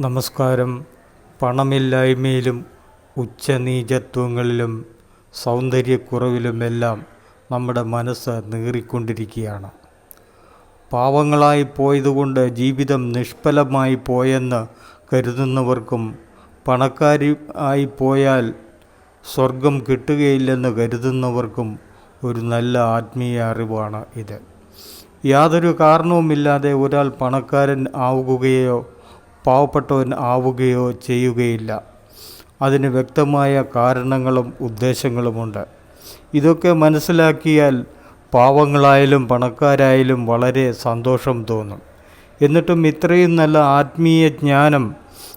നമസ്കാരം. പണമില്ലായ്മയിലും ഉച്ചനീചത്വങ്ങളിലും സൗന്ദര്യക്കുറവിലുമെല്ലാം നമ്മുടെ മനസ്സ് നീറിക്കൊണ്ടിരിക്കുകയാണ്. പാവങ്ങളായി പോയതുകൊണ്ട് ജീവിതം നിഷ്ഫലമായി പോയെന്ന് കരുതുന്നവർക്കും പണക്കാരി ആയി പോയാൽ സ്വർഗം കിട്ടുകയില്ലെന്ന് കരുതുന്നവർക്കും ഒരു നല്ല ആത്മീയ അറിവാണ് ഇത്. യാതൊരു കാരണവുമില്ലാതെ ഒരാൾ പണക്കാരൻ ആവുകയോ പാവപ്പെട്ടവൻ ആവുകയോ ചെയ്യുകയില്ല. അതിന് വ്യക്തമായ കാരണങ്ങളും ഉദ്ദേശങ്ങളുമുണ്ട്. ഇതൊക്കെ മനസ്സിലാക്കിയാൽ പാവങ്ങളായാലും പണക്കാരായാലും വളരെ സന്തോഷം തോന്നും. എന്നിട്ടും ഇത്രയും നല്ല ആത്മീയ ജ്ഞാനം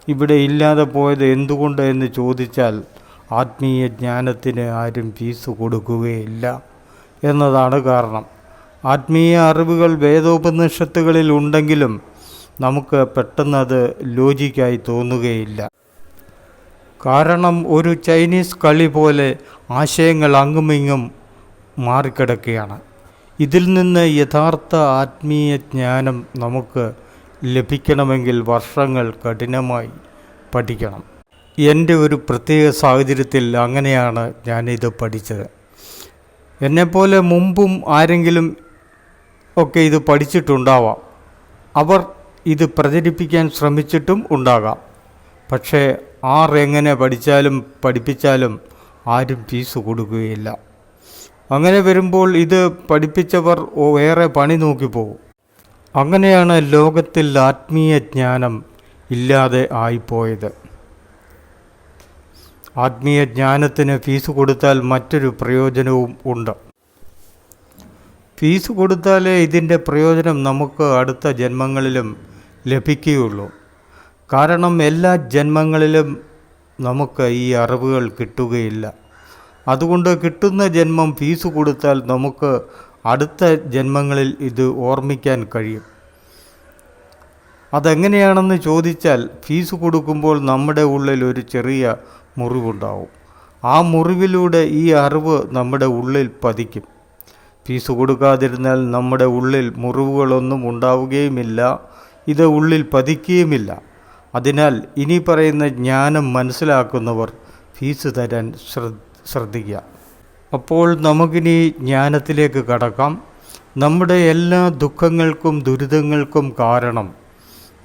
ഇവിടെ ഇല്ലാതെ പോയത് എന്തുകൊണ്ട് എന്ന് ചോദിച്ചാൽ ആത്മീയ ജ്ഞാനത്തിന് ആരും ഫീസ് കൊടുക്കുകയില്ല എന്നതാണ് കാരണം. ആത്മീയ അറിവുകൾ വേദോപനിഷത്തുകളിൽ ഉണ്ടെങ്കിലും നമുക്ക് പെട്ടെന്നത് ലോജിക്കായി തോന്നുകയില്ല. കാരണം ഒരു ചൈനീസ് കളി പോലെ ആശയങ്ങൾ അങ്ങുമിങ്ങും മാറിക്കിടക്കുകയാണ്. ഇതിൽ നിന്ന് യഥാർത്ഥ ആത്മീയ ജ്ഞാനം നമുക്ക് ലഭിക്കണമെങ്കിൽ വർഷങ്ങൾ കഠിനമായി പഠിക്കണം. എന്റെ ഒരു പ്രത്യേക സാഹചര്യത്തിൽ അങ്ങനെയാണ് ഞാനിത് പഠിച്ചത്. എന്നെപ്പോലെ മുമ്പും ആരെങ്കിലും ഒക്കെ ഇത് പഠിച്ചിട്ടുണ്ടാവാം. അവർ ഇത് പ്രചരിപ്പിക്കാൻ ശ്രമിച്ചിട്ടും ഉണ്ടാകാം. പക്ഷേ ആർ എങ്ങനെ പഠിച്ചാലും പഠിപ്പിച്ചാലും ആരും ഫീസ് കൊടുക്കുകയില്ല. അങ്ങനെ വരുമ്പോൾ ഇത് പഠിപ്പിച്ചവർ വേറെ പണി നോക്കിപ്പോകും അങ്ങനെയാണ് ലോകത്തിൽ ആത്മീയ ജ്ഞാനം ഇല്ലാതെ ആയിപ്പോയത്. ആത്മീയ ജ്ഞാനത്തിന് ഫീസ് കൊടുത്താൽ മറ്റൊരു പ്രയോജനവും ഉണ്ട്. ഫീസ് കൊടുത്താലേ ഇതിന്റെ പ്രയോജനം നമുക്ക് അടുത്ത ജന്മങ്ങളിലും ലഭിക്കുകയുള്ളൂ. കാരണം എല്ലാ ജന്മങ്ങളിലും നമുക്ക് ഈ അറിവുകൾ കിട്ടുകയില്ല. അതുകൊണ്ട് കിട്ടുന്ന ജന്മം ഫീസ് കൊടുത്താൽ നമുക്ക് അടുത്ത ജന്മങ്ങളിൽ ഇത് ഓർമ്മിക്കാൻ കഴിയും. അതെങ്ങനെയാണെന്ന് ചോദിച്ചാൽ ഫീസ് കൊടുക്കുമ്പോൾ നമ്മുടെ ഉള്ളിൽ ഒരു ചെറിയ മുറിവുണ്ടാവും. ആ മുറിവിലൂടെ ഈ അറിവ് നമ്മുടെ ഉള്ളിൽ പതിക്കും. ഫീസ് കൊടുക്കാതിരുന്നാൽ നമ്മുടെ ഉള്ളിൽ മുറിവുകളൊന്നും ഉണ്ടാവുകയുമില്ല. ഇത് ഉള്ളിൽ പതിക്കുകയുമില്ല. അതിനാൽ ഇനി പറയുന്ന ജ്ഞാനം മനസ്സിലാക്കുന്നവർ ഫീസ് തരാൻ ശ്രദ്ധ ശ്രദ്ധിക്കുക. അപ്പോൾ നമുക്കിനി ജ്ഞാനത്തിലേക്ക് കടക്കാം. നമ്മുടെ എല്ലാ ദുഃഖങ്ങൾക്കും ദുരിതങ്ങൾക്കും കാരണം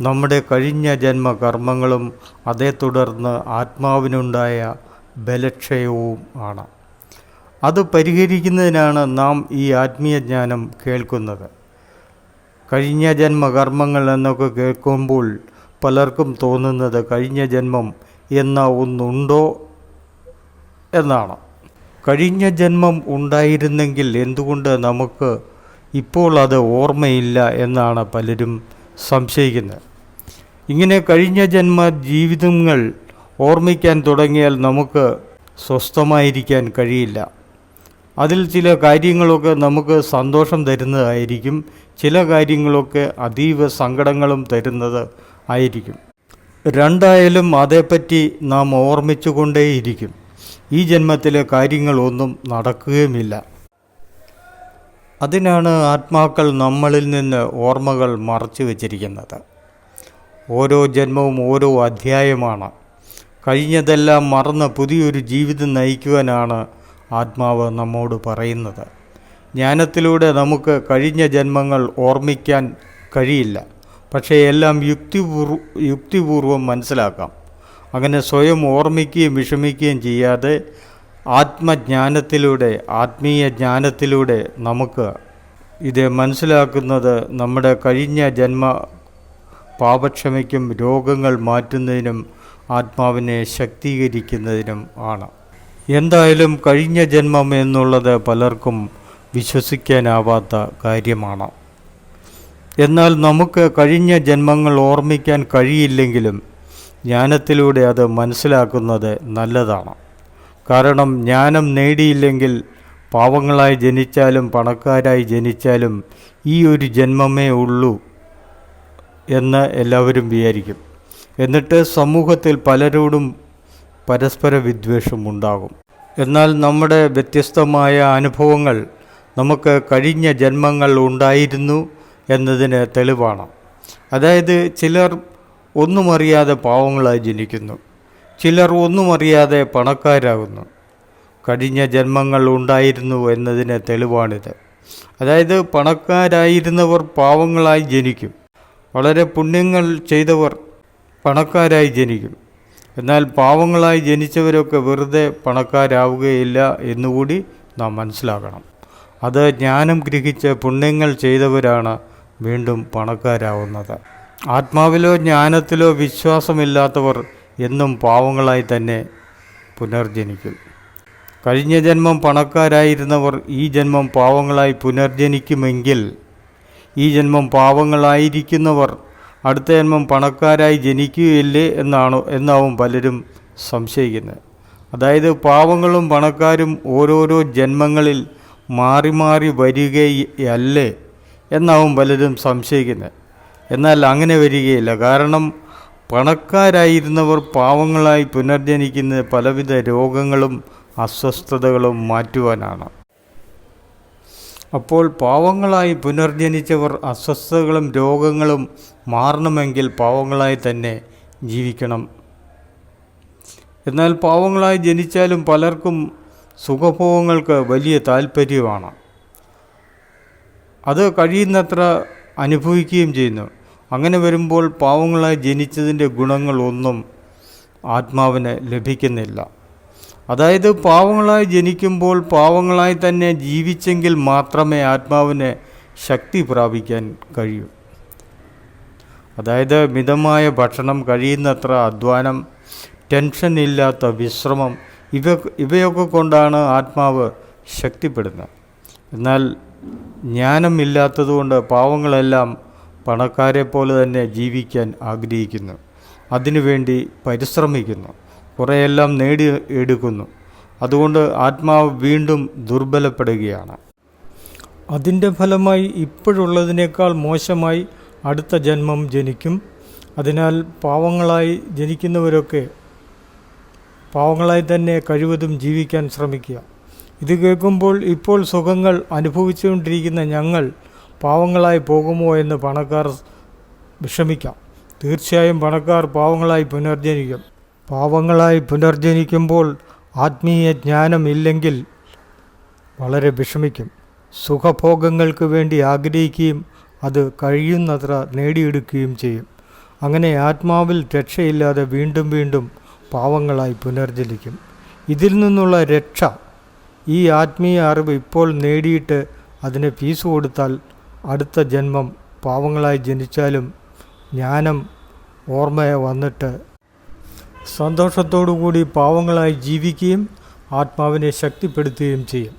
നമ്മുടെ കഴിഞ്ഞ ജന്മ കർമ്മങ്ങളും അതേ തുടർന്ന് ആത്മാവിനുണ്ടായ ബലക്ഷയവും ആണ്. അത് പരിഹരിക്കുന്നതിനാണ് നാം ഈ ആത്മീയ ജ്ഞാനം കേൾക്കുന്നത്. കഴിഞ്ഞ ജന്മകർമ്മങ്ങൾ എന്നൊക്കെ കേൾക്കുമ്പോൾ പലർക്കും തോന്നുന്നത് കഴിഞ്ഞ ജന്മം എന്ന ഒന്നുണ്ടോ എന്നാണ്. കഴിഞ്ഞ ജന്മം ഉണ്ടായിരുന്നെങ്കിൽ എന്തുകൊണ്ട് നമുക്ക് ഇപ്പോൾ അത് ഓർമ്മയില്ല എന്നാണ് പലരും സംശയിക്കുന്നത്. ഇങ്ങനെ കഴിഞ്ഞ ജന്മ ജീവിതങ്ങൾ ഓർമ്മിക്കാൻ തുടങ്ങിയാൽ നമുക്ക് സ്വസ്ഥമായിരിക്കാൻ കഴിയില്ല. അതിൽ ചില കാര്യങ്ങളൊക്കെ നമുക്ക് സന്തോഷം തരുന്നതായിരിക്കും. ചില കാര്യങ്ങളൊക്കെ അതീവ സങ്കടങ്ങളും തരുന്നത് ആയിരിക്കും. രണ്ടായാലും അതേപ്പറ്റി നാം ഓർമ്മിച്ചുകൊണ്ടേയിരിക്കും. ഈ ജന്മത്തിലെ കാര്യങ്ങളൊന്നും നടക്കുകയുമില്ല. അതിനാണ് ആത്മാക്കൾ നമ്മളിൽ നിന്ന് ഓർമ്മകൾ മറച്ചു വച്ചിരിക്കുന്നത്. ഓരോ ജന്മവും ഓരോ അധ്യായമാണ്. കഴിഞ്ഞതെല്ലാം മറന്ന് പുതിയൊരു ജീവിതം നയിക്കുവാനാണ് ആത്മാവ് നമ്മോട് പറയുന്നത്. ജ്ഞാനത്തിലൂടെ നമുക്ക് കഴിഞ്ഞ ജന്മങ്ങൾ ഓർമ്മിക്കാൻ കഴിയില്ല. പക്ഷേ എല്ലാം യുക്തിപൂർവ യുക്തിപൂർവം മനസ്സിലാക്കാം. അങ്ങനെ സ്വയം ഓർമ്മിക്കുകയും വിഷമിക്കുകയും ചെയ്യാതെ ആത്മജ്ഞാനത്തിലൂടെ ആത്മീയ ജ്ഞാനത്തിലൂടെ നമുക്ക് ഇത് മനസ്സിലാക്കുന്നത് നമ്മുടെ കഴിഞ്ഞ ജന്മ പാപക്ഷമയ്ക്കും രോഗങ്ങൾ മാറ്റുന്നതിനും ആത്മാവിനെ ശക്തീകരിക്കുന്നതിനും ആണ്. എന്തായാലും കഴിഞ്ഞ ജന്മം എന്നുള്ളത് പലർക്കും വിശ്വസിക്കാനാവാത്ത കാര്യമാണ്. എന്നാൽ നമുക്ക് കഴിഞ്ഞ ജന്മങ്ങൾ ഓർമ്മിക്കാൻ കഴിയില്ലെങ്കിലും ജ്ഞാനത്തിലൂടെ അത് മനസ്സിലാക്കുന്നത് നല്ലതാണ്. കാരണം ജ്ഞാനം നേടിയില്ലെങ്കിൽ പാവങ്ങളായി ജനിച്ചാലും പണക്കാരായി ജനിച്ചാലും ഈ ഒരു ജന്മമേ ഉള്ളൂ എന്ന് എല്ലാവരും വിചാരിക്കും. എന്നിട്ട് സമൂഹത്തിൽ പലരോടും പരസ്പര വിദ്വേഷം ഉണ്ടാകും എന്നാൽ നമ്മുടെ വ്യത്യസ്തമായ അനുഭവങ്ങൾ നമുക്ക് കഴിഞ്ഞ ജന്മങ്ങൾ ഉണ്ടായിരുന്നു എന്നതിന് തെളിവാണ്. അതായത് ചിലർ ഒന്നും അറിയാതെ പാവങ്ങളായി ജനിക്കുന്നു. ചിലർ ഒന്നും അറിയാതെ പണക്കാരാകുന്നു. കഴിഞ്ഞ ജന്മങ്ങൾ ഉണ്ടായിരുന്നു എന്നതിന് തെളിവാണിത്. അതായത് പണക്കാരായിരുന്നവർ പാവങ്ങളായി ജനിക്കും. വളരെ പുണ്യങ്ങൾ ചെയ്തവർ പണക്കാരായി ജനിക്കും. എന്നാൽ പാവങ്ങളായി ജനിച്ചവരൊക്കെ വെറുതെ പണക്കാരാവുകയില്ല എന്നുകൂടി നാം മനസ്സിലാക്കണം അത് ജ്ഞാനം ഗ്രഹിച്ച് പുണ്യങ്ങൾ ചെയ്തവരാണ് വീണ്ടും പണക്കാരാവുന്നത്. ആത്മാവിലോ ജ്ഞാനത്തിലോ വിശ്വാസമില്ലാത്തവർ എന്നും പാവങ്ങളായി തന്നെ പുനർജനിക്കും. കഴിഞ്ഞ ജന്മം പണക്കാരായിരുന്നവർ ഈ ജന്മം പാവങ്ങളായി പുനർജനിക്കുമെങ്കിൽ ഈ ജന്മം പാവങ്ങളായിരിക്കുന്നവർ അടുത്ത ജന്മം പണക്കാരായി ജനിക്കുകയില്ലേ എന്നാണോ എന്നാവും പലരും സംശയിക്കുന്നത്. അതായത് പാവങ്ങളും പണക്കാരും ഓരോരോ ജന്മങ്ങളിൽ മാറി മാറി വരികയല്ലേ എന്നാവും പലരും സംശയിക്കുന്നത്. എന്നാൽ അങ്ങനെ വരികയില്ല. കാരണം പണക്കാരായിരുന്നവർ പാവങ്ങളായി പുനർജനിക്കുന്ന പലവിധ രോഗങ്ങളും അസ്വസ്ഥതകളും മാറ്റുവാനാണ്. അപ്പോൾ പാവങ്ങളായി പുനർജനിച്ചവർ അസ്വസ്ഥതകളും രോഗങ്ങളും മാറണമെങ്കിൽ പാവങ്ങളായി തന്നെ ജീവിക്കണം. എന്നാൽ പാവങ്ങളായി ജനിച്ചാലും പലർക്കും സുഖഭോഗങ്ങൾക്ക് വലിയ താല്പര്യമാണ് അത് കഴിയുന്നത്ര അനുഭവിക്കുകയും ചെയ്യുന്നു. അങ്ങനെ വരുമ്പോൾ പാവങ്ങളായി ജനിച്ചതിന്റെ ഗുണങ്ങളൊന്നും ആത്മാവിന് ലഭിക്കുന്നില്ല. അതായത് പാവങ്ങളായി ജനിക്കുമ്പോൾ പാവങ്ങളായി തന്നെ ജീവിച്ചെങ്കിൽ മാത്രമേ ആത്മാവിന് ശക്തി പ്രാപിക്കാൻ കഴിയൂ. അതായത് മിതമായ ഭക്ഷണം കഴിയുന്നത്ര അധ്വാനം ടെൻഷൻ ഇല്ലാത്ത വിശ്രമം ഇവ ഇവയൊക്കെ കൊണ്ടാണ് ആത്മാവ് ശക്തിപ്പെടുന്നത്. എന്നാൽ ജ്ഞാനമില്ലാത്തതുകൊണ്ട് പാവങ്ങളെല്ലാം പണക്കാരെ പോലെ തന്നെ ജീവിക്കാൻ ആഗ്രഹിക്കുന്നു. അതിനുവേണ്ടി പരിശ്രമിക്കുന്നു. കുറേയെല്ലാം നേടി എടുക്കുന്നു. അതുകൊണ്ട് ആത്മാവ് വീണ്ടും ദുർബലപ്പെടുകയാണ്. അതിന്റെ ഫലമായി ഇപ്പോഴുള്ളതിനേക്കാൾ മോശമായി അടുത്ത ജന്മം ജനിക്കും. അതിനാൽ പാവങ്ങളായി ജനിക്കുന്നവരൊക്കെ പാവങ്ങളായി തന്നെ കഴിവതും ജീവിക്കാൻ ശ്രമിക്കുക. ഇത് കേൾക്കുമ്പോൾ ഇപ്പോൾ സുഖങ്ങൾ അനുഭവിച്ചുകൊണ്ടിരിക്കുന്ന ഞങ്ങൾ പാവങ്ങളായി പോകുമോ എന്ന് പണക്കാർ വിഷമിക്കാം. തീർച്ചയായും പണക്കാർ പാവങ്ങളായി പുനർജനിക്കും. പാവങ്ങളായി പുനർജനിക്കുമ്പോൾ ആത്മീയ ജ്ഞാനം ഇല്ലെങ്കിൽ വളരെ വിഷമിക്കും. സുഖഭോഗങ്ങൾക്ക് വേണ്ടി ആഗ്രഹിക്കുകയും അത് കഴിയുന്നത്ര നേടിയെടുക്കുകയും ചെയ്യും. അങ്ങനെ ആത്മാവിൽ രക്ഷയില്ലാതെ വീണ്ടും വീണ്ടും പാവങ്ങളായി പുനർജലിക്കും ഇതിൽ നിന്നുള്ള രക്ഷ ഈ ആത്മീയ അറിവ് ഇപ്പോൾ നേടിയിട്ട് അതിന് ഫീസ് കൊടുത്താൽ അടുത്ത ജന്മം പാവങ്ങളായി ജനിച്ചാലും ജ്ഞാനം ഓർമ്മയെ വന്നിട്ട് സന്തോഷത്തോടുകൂടി പാവങ്ങളായി ജീവിക്കുകയും ആത്മാവിനെ ശക്തിപ്പെടുത്തുകയും ചെയ്യും.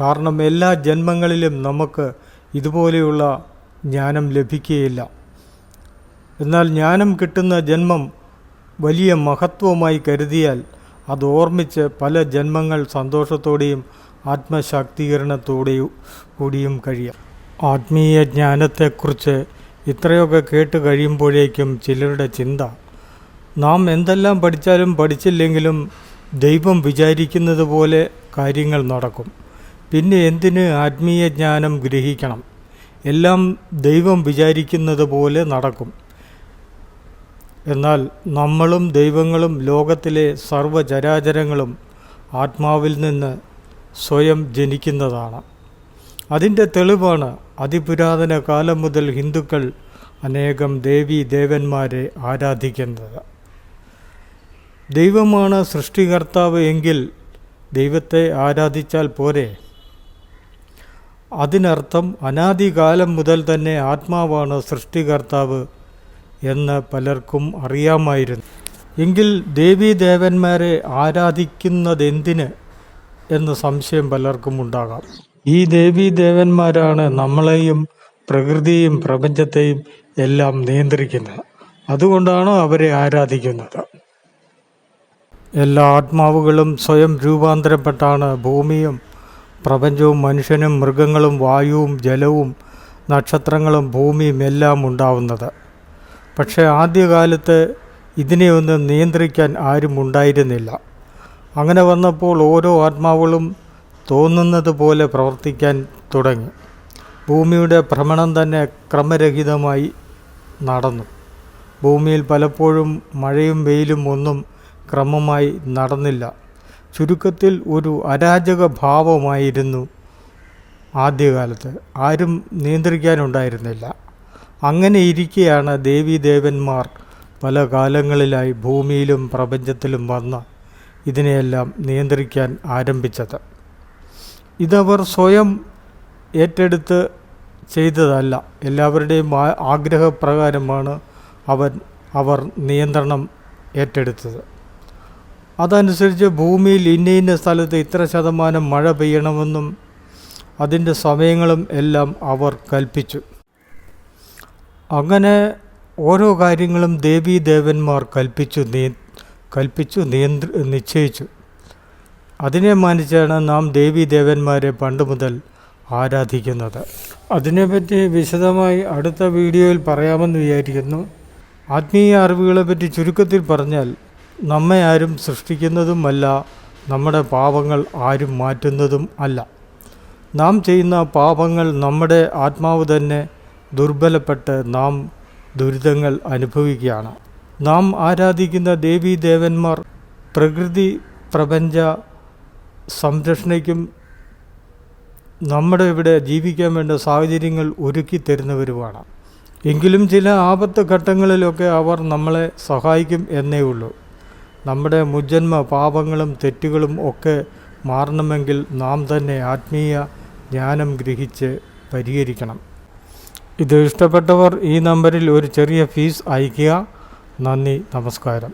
കാരണം എല്ലാ ജന്മങ്ങളിലും നമുക്ക് ഇതുപോലെയുള്ള ജ്ഞാനം ലഭിക്കുകയില്ല. എന്നാൽ ജ്ഞാനം കിട്ടുന്ന ജന്മം വലിയ മഹത്വമായി കരുതിയാൽ അത് ഓർമ്മിച്ച് പല ജന്മങ്ങൾ സന്തോഷത്തോടെയും ആത്മശാക്തീകരണത്തോടെയും കൂടിയും കഴിയാം. ആത്മീയ ജ്ഞാനത്തെക്കുറിച്ച് ഇത്രയൊക്കെ കേട്ട് കഴിയുമ്പോഴേക്കും ചിലരുടെ ചിന്ത നാം എന്തെല്ലാം പഠിച്ചാലും പഠിച്ചില്ലെങ്കിലും ദൈവം വിചാരിക്കുന്നത് പോലെ കാര്യങ്ങൾ നടക്കും. പിന്നെ എന്തിന് ആത്മീയ ജ്ഞാനം ഗ്രഹിക്കണം? എല്ലാം ദൈവം വിചാരിക്കുന്നത് പോലെ നടക്കും. എന്നാൽ നമ്മളും ദൈവങ്ങളും ലോകത്തിലെ സർവചരാചരങ്ങളും ആത്മാവിൽ നിന്ന് സ്വയം ജനിക്കുന്നതാണ്. അതിന്റെ തെളിവാണ് അതിപുരാതന കാലം മുതൽ ഹിന്ദുക്കൾ അനേകം ദേവി ദേവന്മാരെ ആരാധിക്കുന്നത്. ദൈവമാണ് സൃഷ്ടികർത്താവ് എങ്കിൽ ദൈവത്തെ ആരാധിച്ചാൽ പോരെ? അതിനർത്ഥം അനാദികാലം മുതൽ തന്നെ ആത്മാവാണ് സൃഷ്ടികർത്താവ് എന്ന് പലർക്കും അറിയാമായിരുന്നു. എങ്കിൽ ദേവീദേവന്മാരെ ആരാധിക്കുന്നതെന്തിന് എന്ന് സംശയം പലർക്കും ഉണ്ടാകാം. ഈ ദേവീദേവന്മാരാണ് നമ്മളെയും പ്രകൃതിയും പ്രപഞ്ചത്തെയും എല്ലാം നിയന്ത്രിക്കുന്നത്. അതുകൊണ്ടാണ് അവരെ ആരാധിക്കുന്നത്. എല്ലാ ആത്മാവുകളും സ്വയം രൂപാന്തരപ്പെട്ടാണ് ഭൂമിയും പ്രപഞ്ചവും മനുഷ്യനും മൃഗങ്ങളും വായുവും ജലവും നക്ഷത്രങ്ങളും ഭൂമിയും എല്ലാം ഉണ്ടാവുന്നത്. പക്ഷേ ആദ്യകാലത്ത് ഇതിനെയൊന്നും നിയന്ത്രിക്കാൻ ആരും ഉണ്ടായിരുന്നില്ല. അങ്ങനെ വന്നപ്പോൾ ഓരോ ആത്മാവുകളും തോന്നുന്നത് പോലെ പ്രവർത്തിക്കാൻ തുടങ്ങി. ഭൂമിയുടെ ഭ്രമണം തന്നെ ക്രമരഹിതമായി നടന്നു. ഭൂമിയിൽ പലപ്പോഴും മഴയും വെയിലും ഒന്നും ക്രമമായി നടന്നില്ല. ചുരുക്കത്തിൽ ഒരു അരാജക ഭാവമായിരുന്നു ആദ്യകാലത്ത്. ആരും നിയന്ത്രിക്കാനുണ്ടായിരുന്നില്ല. അങ്ങനെ ഇരിക്കെയാണ് ദേവീദേവന്മാർ പല കാലങ്ങളിലായി ഭൂമിയിലും പ്രപഞ്ചത്തിലും വന്ന് ഇതിനെയെല്ലാം നിയന്ത്രിക്കാൻ ആരംഭിച്ചത്. ഇതവർ സ്വയം ഏറ്റെടുത്ത് ചെയ്തതല്ല. എല്ലാവരുടെയും ആഗ്രഹപ്രകാരമാണ് അവൻ അവർ നിയന്ത്രണം ഏറ്റെടുത്തത്. അതനുസരിച്ച് ഭൂമിയിൽ ഇന്ന ഇന്ന സ്ഥലത്ത് ഇത്ര ശതമാനം മഴ പെയ്യണമെന്നും അതിന്റെ സമയങ്ങളും എല്ലാം അവർ കൽപ്പിച്ചു. അങ്ങനെ ഓരോ കാര്യങ്ങളും ദേവീ ദേവന്മാർ കൽപ്പിച്ചു നീ കൽപ്പിച്ചു നിയന്ത്ര നിശ്ചയിച്ചു. അതിനെ മാനിച്ചാണ് നാം ദേവീ ദേവന്മാരെ പണ്ട് മുതൽ ആരാധിക്കുന്നത്. അതിനെപ്പറ്റി വിശദമായി അടുത്ത വീഡിയോയിൽ പറയാമെന്ന് വിചാരിക്കുന്നു. ആത്മീയ അറിവുകളെപ്പറ്റി ചുരുക്കത്തിൽ പറഞ്ഞാൽ നമ്മെ ആരും സൃഷ്ടിക്കുന്നതുമല്ല നമ്മുടെ പാപങ്ങൾ ആരും മാറ്റുന്നതും അല്ല. നാം ചെയ്യുന്ന പാപങ്ങൾ നമ്മുടെ ആത്മാവ് തന്നെ ദുർബലപ്പെട്ട് നാം ദുരിതങ്ങൾ അനുഭവിക്കുകയാണ്. നാം ആരാധിക്കുന്ന ദേവീ ദേവന്മാർ പ്രകൃതി പ്രപഞ്ച സംരക്ഷണയ്ക്കും നമ്മുടെ ഇവിടെ ജീവിക്കാൻ വേണ്ട സാഹചര്യങ്ങൾ ഒരുക്കി തരുന്നവരുമാണ്. എങ്കിലും ചില ആപത്ത് ഘട്ടങ്ങളിലൊക്കെ അവർ നമ്മളെ സഹായിക്കും എന്നേ ഉള്ളൂ. നമ്മുടെ മുജ്ജന്മ പാപങ്ങളും തെറ്റുകളും ഒക്കെ മാറണമെങ്കിൽ നാം തന്നെ ആത്മീയ ജ്ഞാനം ഗ്രഹിച്ച് പരിഹരിക്കണം. ഇത് ഇഷ്ടപ്പെട്ടവർ ഈ നമ്പറിൽ ഒരു ചെറിയ ഫീസ് അയയ്ക്കുക. നന്ദി നമസ്കാരം.